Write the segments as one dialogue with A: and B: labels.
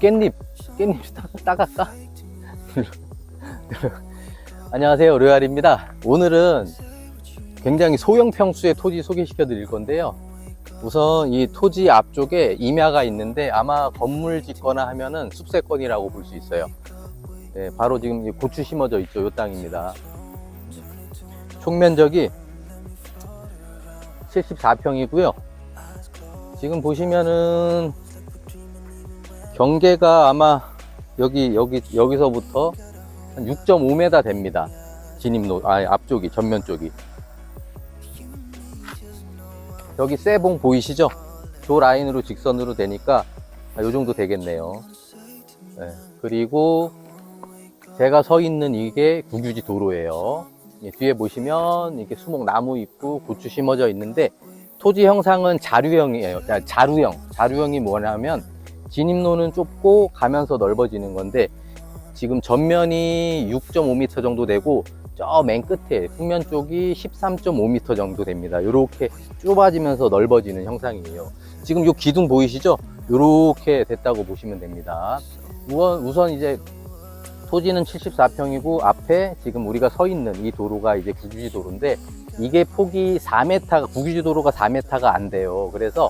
A: 깻잎, 깻잎 따, 따갈까? 안녕하세요, 료알입니다. 오늘은 굉장히 소형 평수의 토지 소개시켜 드릴 건데요. 우선 이 토지 앞쪽에 임야가 있는데 아마 건물 짓거나 하면은 숲세권이라고 볼 수 있어요. 네, 바로 지금 이 고추 심어져 있죠. 이 땅입니다. 총 면적이 74평이고요. 지금 보시면은 경계가 아마 여기 여기 여기서부터 한 6.5m 됩니다. 진입로 아 앞쪽이 전면 쪽이 여기 쇠봉 보이시죠? 저 라인으로 직선으로 되니까 아, 요 정도 되겠네요. 네, 그리고 제가 서 있는 이게 국유지 도로예요. 예, 뒤에 보시면 이렇게 수목 나무 있고 고추 심어져 있는데 토지 형상은 자류형이에요. 아, 자루형. 자루형이 뭐냐면 진입로는 좁고 가면서 넓어지는 건데 지금 전면이 6.5m 정도 되고 저 맨 끝에 후면 쪽이 13.5m 정도 됩니다. 이렇게 좁아지면서 넓어지는 형상이에요. 지금 이 기둥 보이시죠? 이렇게 됐다고 보시면 됩니다. 우선 이제 토지는 74평이고 앞에 지금 우리가 서 있는 이 도로가 이제 국유지 도로인데 이게 폭이 4m, 국유지 도로가 4m가 안 돼요. 그래서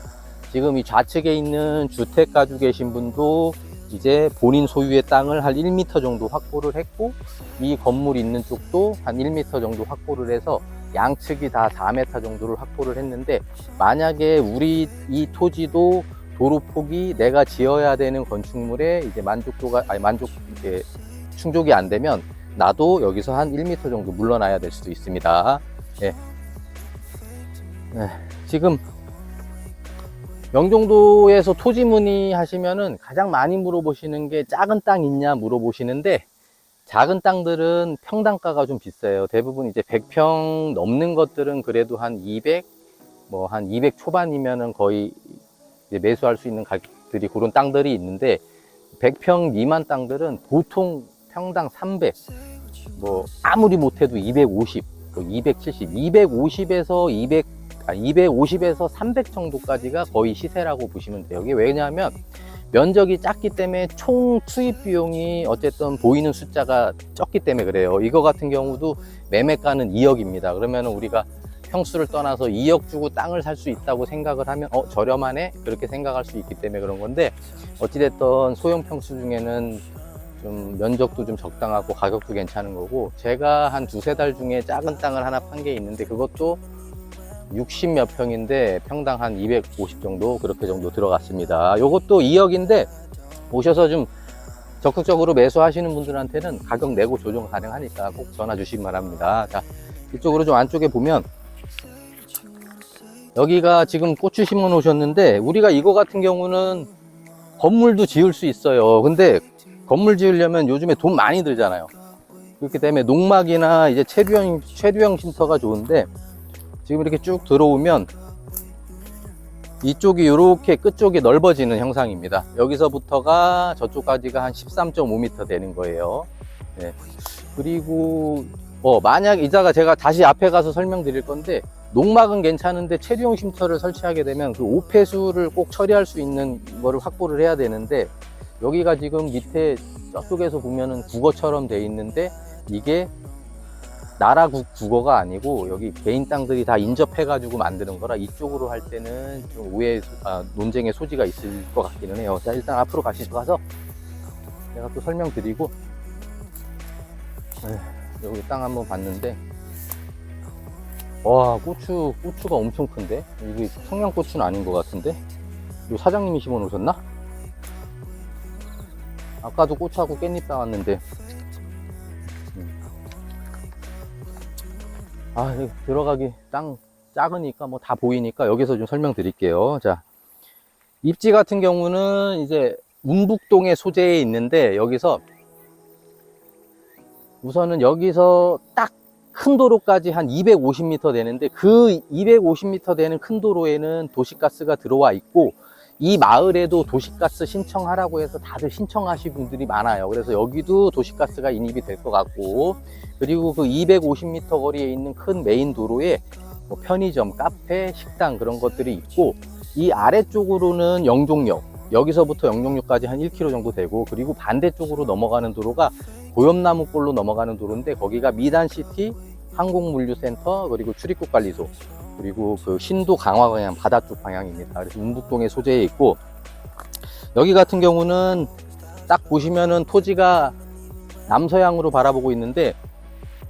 A: 지금 이 좌측에 있는 주택 가지고 계신 분도 이제 본인 소유의 땅을 한 1m 정도 확보를 했고 이 건물 있는 쪽도 한 1m 정도 확보를 해서 양측이 다 4m 정도를 확보를 했는데 만약에 우리 이 토지도 도로 폭이 내가 지어야 되는 건축물에 이제 만족도가 아니 만족 이제 충족이 안 되면 나도 여기서 한 1m 정도 물러나야 될 수도 있습니다. 예. 네, 지금 영종도에서 토지 문의 하시면은 가장 많이 물어보시는 게 작은 땅 있냐 물어보시는데 작은 땅들은 평당가가 좀 비싸요. 대부분 이제 100평 넘는 것들은 그래도 한 200, 뭐 한 200 초반이면은 거의 매수할 수 있는 가격들이 그런 땅들이 있는데 100평 미만 땅들은 보통 평당 300, 뭐 아무리 못해도 250, 270, 250에서 200 아, 250에서 300 정도까지가 거의 시세라고 보시면 돼요. 이게 왜냐하면 면적이 작기 때문에 총 투입 비용이 어쨌든 보이는 숫자가 적기 때문에 그래요. 이거 같은 경우도 매매가는 2억입니다. 그러면 우리가 평수를 떠나서 2억 주고 땅을 살 수 있다고 생각을 하면 어 저렴하네 그렇게 생각할 수 있기 때문에 그런 건데 어찌됐든 소형 평수 중에는 좀 면적도 좀 적당하고 가격도 괜찮은 거고 제가 한 두세 달 중에 작은 땅을 하나 판 게 있는데 그것도 60 몇 평인데 평당 한 250 정도 그렇게 정도 들어갔습니다. 요것도 2억인데 오셔서 좀 적극적으로 매수하시는 분들한테는 가격 내고 조정 가능하니까 꼭 전화 주시기 바랍니다. 자, 이쪽으로 좀 안쪽에 보면 여기가 지금 고추 심어 놓으셨는데 우리가 이거 같은 경우는 건물도 지을 수 있어요. 근데 건물 지으려면 요즘에 돈 많이 들잖아요. 그렇기 때문에 농막이나 이제 체류형, 체류형 쉼터가 좋은데 지금 이렇게 쭉 들어오면 이쪽이 이렇게 끝쪽이 넓어지는 형상입니다. 여기서부터가 저쪽까지가 한 13.5m 되는 거예요. 네. 그리고 어, 만약 이자가 제가 다시 앞에 가서 설명드릴 건데 농막은 괜찮은데 체류용 쉼터를 설치하게 되면 그 오폐수를 꼭 처리할 수 있는 거를 확보를 해야 되는데 여기가 지금 밑에 저쪽에서 보면은 국어처럼 돼 있는데 이게 나라 국, 국어가 아니고 여기 개인 땅들이 다 인접해 가지고 만드는 거라 이쪽으로 할 때는 좀 오해, 아, 논쟁의 소지가 있을 것 같기는 해요. 자, 일단 앞으로 가시죠. 가서 제가 또 설명드리고, 에휴, 여기 땅 한번 봤는데, 와, 고추, 고추가 엄청 큰데? 이게 청양고추는 아닌 것 같은데? 이 사장님이 심어 놓으셨나? 아까도 고추하고 깻잎 따왔는데, 아, 여기 들어가기 땅 작으니까 뭐 다 보이니까 여기서 좀 설명드릴게요. 자, 입지 같은 경우는 이제 운북동의 소재에 있는데 여기서 우선은 여기서 딱 큰 도로까지 한 250m 되는데 그 250m 되는 큰 도로에는 도시가스가 들어와 있고 이 마을에도 도시가스 신청하라고 해서 다들 신청하신 분들이 많아요. 그래서 여기도 도시가스가 인입이 될 것 같고, 그리고 그 250m 거리에 있는 큰 메인 도로에 뭐 편의점, 카페, 식당 그런 것들이 있고 이 아래쪽으로는 영종역 여기서부터 영종역까지 한 1km 정도 되고 그리고 반대쪽으로 넘어가는 도로가 고염나무골로 넘어가는 도로인데 거기가 미단시티 항공물류센터 그리고 출입국 관리소 그리고 그 신도 강화 방향 바다 쪽 방향입니다. 그래서 운북동에 소재해 있고 여기 같은 경우는 딱 보시면은 토지가 남서향으로 바라보고 있는데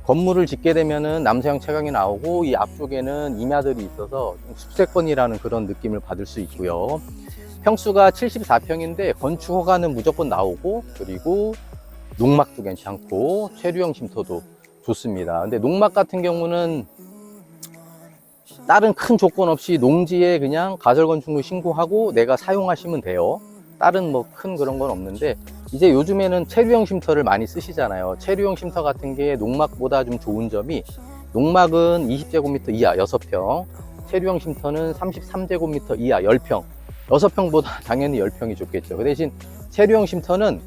A: 건물을 짓게 되면은 남서향 채광이 나오고 이 앞쪽에는 임야들이 있어서 좀 숲세권이라는 그런 느낌을 받을 수 있고요. 평수가 74평인데 건축 허가는 무조건 나오고 그리고 농막도 괜찮고 체류형 쉼터도 좋습니다. 근데 농막 같은 경우는 다른 큰 조건 없이 농지에 그냥 가설 건축물 신고하고 내가 사용하시면 돼요. 다른 뭐 큰 그런 건 없는데 이제 요즘에는 체류형 쉼터를 많이 쓰시잖아요. 체류형 쉼터 같은 게 농막보다 좀 좋은 점이 농막은 20제곱미터 이하 6평, 체류형 쉼터는 33제곱미터 이하 10평. 6평보다 당연히 10평이 좋겠죠. 그 대신 체류형 쉼터는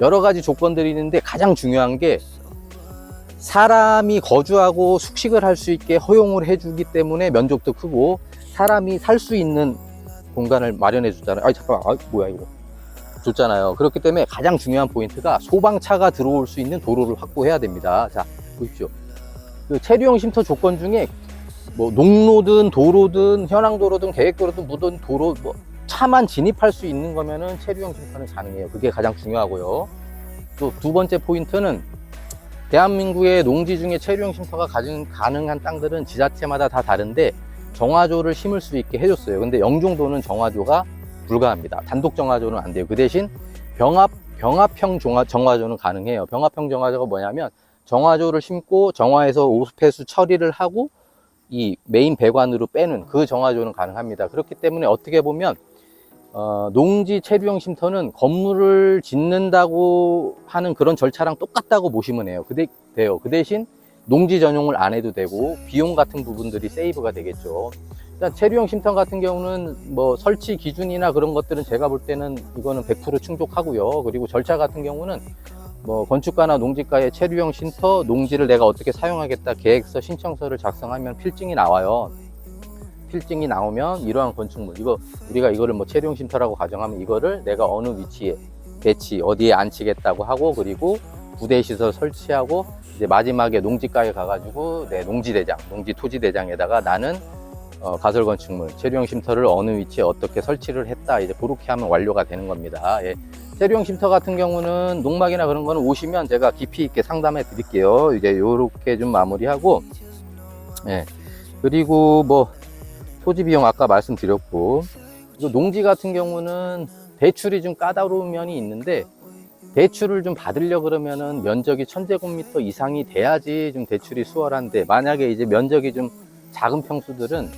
A: 여러 가지 조건들이 있는데 가장 중요한 게 사람이 거주하고 숙식을 할 수 있게 허용을 해주기 때문에 면적도 크고 사람이 살 수 있는 공간을 마련해 주잖아요. 아 잠깐만, 아 뭐야 이거. 줬잖아요. 그렇기 때문에 가장 중요한 포인트가 소방차가 들어올 수 있는 도로를 확보해야 됩니다. 자, 보십시오. 그 체류형 쉼터 조건 중에 뭐 농로든 도로든 현황도로든 계획도로든 무든 도로 뭐 차만 진입할 수 있는 거면은 체류형 쉼터는 가능해요. 그게 가장 중요하고요. 또 두 번째 포인트는 대한민국의 농지 중에 체류형 쉼터가 가진 가능한 땅들은 지자체마다 다 다른데 정화조를 심을 수 있게 해줬어요. 근데 영종도는 정화조가 불가합니다. 단독 정화조는 안 돼요. 그 대신 병합 병합형 정화, 정화조는 가능해요. 병합형 정화조가 뭐냐면 정화조를 심고 정화해서 오수폐수 처리를 하고 이 메인 배관으로 빼는 그 정화조는 가능합니다. 그렇기 때문에 어떻게 보면 어, 농지 체류형 쉼터는 건물을 짓는다고 하는 그런 절차랑 똑같다고 보시면 해요. 그, 대, 돼요. 그 대신 농지 전용을 안 해도 되고 비용 같은 부분들이 세이브가 되겠죠. 일단 체류형 쉼터 같은 경우는 뭐 설치 기준이나 그런 것들은 제가 볼 때는 이거는 100% 충족하고요. 그리고 절차 같은 경우는 뭐 건축가나 농지가의 체류형 쉼터 농지를 내가 어떻게 사용하겠다 계획서 신청서를 작성하면 필증이 나와요. 필증이 나오면 이러한 건축물 이거 우리가 이거를 뭐 체류형 쉼터라고 가정하면 이거를 내가 어느 위치에 배치 어디에 앉히겠다고 하고 그리고 부대 시설 설치하고 이제 마지막에 농지가에 가가지고 내 농지 대장 농지 토지 대장에다가 나는 어, 가설 건축물 체류형 쉼터를 어느 위치에 어떻게 설치를 했다 이제 그렇게 하면 완료가 되는 겁니다. 예. 체류형 쉼터 같은 경우는 농막이나 그런 거는 오시면 제가 깊이 있게 상담해 드릴게요. 이제 요렇게 좀 마무리하고 예. 그리고 뭐 토지 비용 아까 말씀드렸고 농지 같은 경우는 대출이 좀 까다로운 면이 있는데 대출을 좀 받으려 그러면은 면적이 1000제곱미터 이상이 돼야지 좀 대출이 수월한데 만약에 이제 면적이 좀 작은 평수들은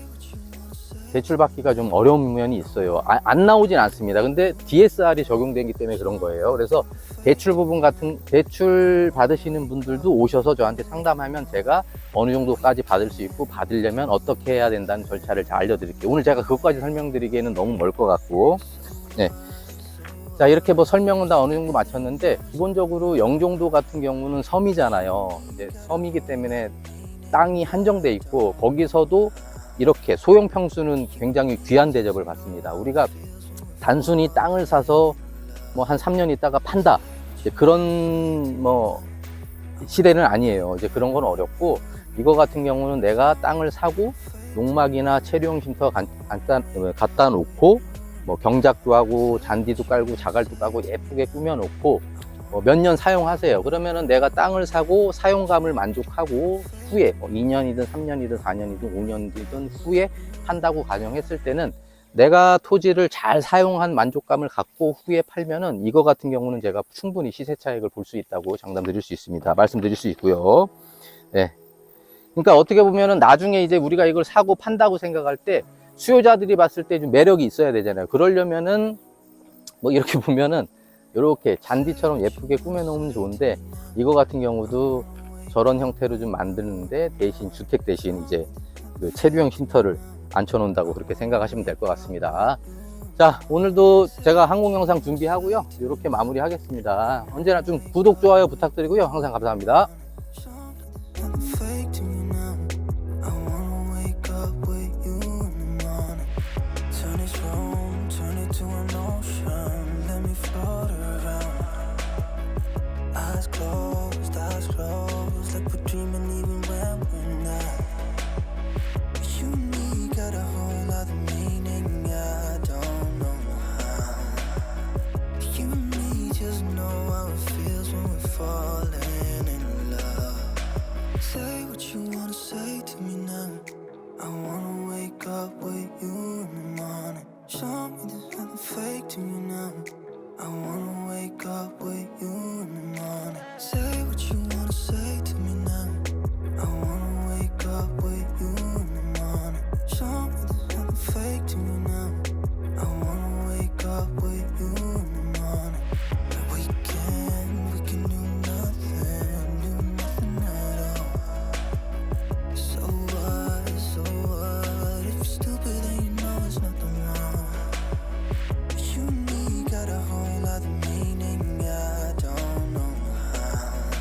A: 대출 받기가 좀 어려운 면이 있어요. 아- 안 나오진 않습니다. 근데 DSR이 적용되기 때문에 그런 거예요. 그래서 대출 부분 같은 대출 받으시는 분들도 오셔서 저한테 상담하면 제가 어느 정도까지 받을 수 있고 받으려면 어떻게 해야 된다는 절차를 잘 알려드릴게요. 오늘 제가 그것까지 설명드리기에는 너무 멀 것 같고, 네. 자 이렇게 뭐 설명은 다 어느 정도 마쳤는데 기본적으로 영종도 같은 경우는 섬이잖아요. 이제 섬이기 때문에 땅이 한정돼 있고 거기서도 이렇게 소형 평수는 굉장히 귀한 대접을 받습니다. 우리가 단순히 땅을 사서 뭐 한 3년 있다가 판다 그런 뭐 시대는 아니에요. 이제 그런 건 어렵고 이거 같은 경우는 내가 땅을 사고 농막이나 체류형 쉼터 갖다 놓고 뭐 경작도 하고 잔디도 깔고 자갈도 깔고 예쁘게 꾸며 놓고 뭐 몇년 사용하세요. 그러면은 내가 땅을 사고 사용감을 만족하고 후에 뭐 2년이든 3년이든 4년이든 5년이든 후에 판다고 가정했을 때는 내가 토지를 잘 사용한 만족감을 갖고 후에 팔면은 이거 같은 경우는 제가 충분히 시세 차익을 볼 수 있다고 장담 드릴 수 있습니다. 말씀드릴 수 있고요. 네. 그러니까 어떻게 보면은 나중에 이제 우리가 이걸 사고 판다고 생각할 때 수요자들이 봤을 때 좀 매력이 있어야 되잖아요. 그러려면은 뭐 이렇게 보면은 이렇게 잔디처럼 예쁘게 꾸며놓으면 좋은데 이거 같은 경우도 저런 형태로 좀 만드는데 대신 주택 대신 이제 그 체류형 쉼터를 앉혀놓는다고 그렇게 생각하시면 될 것 같습니다. 자 오늘도 제가 항공 영상 준비하고요 이렇게 마무리하겠습니다. 언제나 좀 구독 좋아요 부탁드리고요 항상 감사합니다.
B: say what you wanna say to me now. I wanna wake up with you in the morning. Show me this nothing fake to me now. I wanna wake up with you in
C: the morning. Say what you wanna say to me now. I wanna.